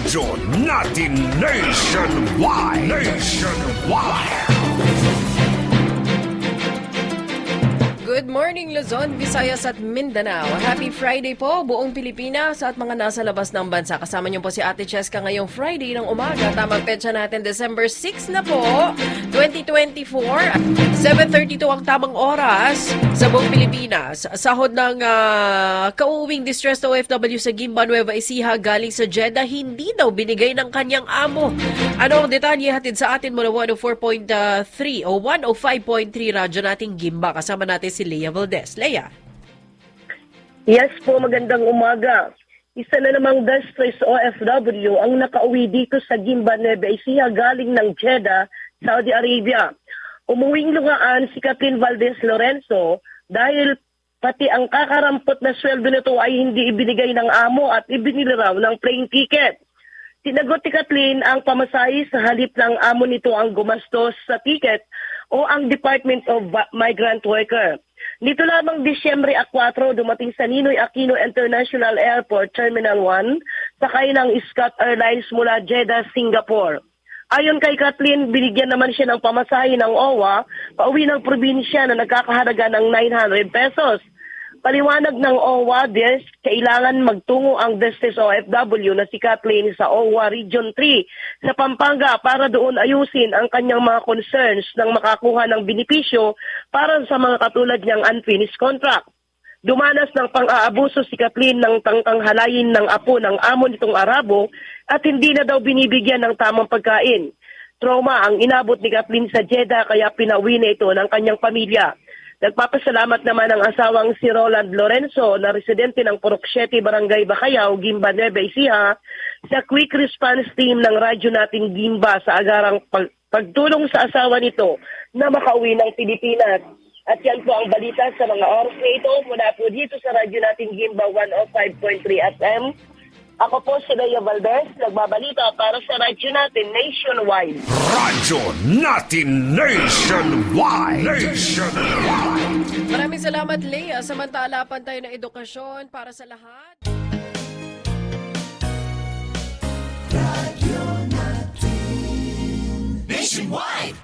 Radyo natin nationwide. Nationwide. Good morning Luzon, Visayas at Mindanao. Happy Friday po buong Pilipinas at mga nasa labas ng bansa. Kasama niyo po si Ate Cheska ngayong Friday ng umaga. Tamang petsa natin December 6 na po, 2024. 7.32 ang tamang oras sa buong Pilipinas. Sahod ng ah, kauuwing distressed OFW sa Gimba, Nueva Ecija galing sa Jeddah, hindi daw binigay ng kanyang amo. Ano ang detalye hatid sa atin mula 104.3 o 105.3 radyo nating Gimba. Kasama natin si Leah Valdez. Leah. Yes po, magandang umaga. Isa na namang distress OFW ang nakauwi dito sa Gimba, Nueva Ecija galing ng Jeddah, Saudi Arabia. Umuwing lugaan si Catherine Valdez Lorenzo dahil pati ang kakarampot na sweldo nito ay hindi ibinigay ng amo at ibinili raw ng plane ticket. Sinagot ni Kathleen ang pamasahe sa halip ng amo nito ang gumastos sa ticket o ang Department of Migrant Worker. Nito lamang Disyembre 4, dumating sa Ninoy Aquino International Airport Terminal 1, sakay ng Scott Airlines mula Jeddah, Singapore. Ayon kay Kathleen, binigyan naman siya ng pamasahe ng OWA pauwi ng probinsya na nagkakahalaga ng 900 pesos. Paliwanag ng OWA, des, kailangan magtungo ang Destes OFW na si Kathleen sa OWA Region 3 sa Pampanga para doon ayusin ang kanyang mga concerns ng makakuha ng benepisyo para sa mga katulad niyang unfinished contract. Dumanas ng pang-aabuso si Kathleen ng tangkang halayin ng apo ng amo nitong Arabo at hindi na daw binibigyan ng tamang pagkain. Trauma ang inabot ni Kathleen sa Jeddah kaya pinauwi na ito ng kanyang pamilya. Nagpapasalamat naman ang asawang si Roland Lorenzo na residente ng 7, Barangay Bacayao, Gimba, Nueva Ecija sa quick response team ng radyo nating Gimba sa agarang pag- pagtulong sa asawa nito na makauwi ng Pilipinas. At yan po ang balita sa mga oras na ito mula po dito sa radyo nating Gimba 105.3 FM. Ako po si Lea Valdez, nagbabalita para sa radyo natin nationwide. Radyo natin nationwide. Nationwide. Maraming salamat Leah. Samantala pan tayo ng edukasyon para sa lahat. Nationwide.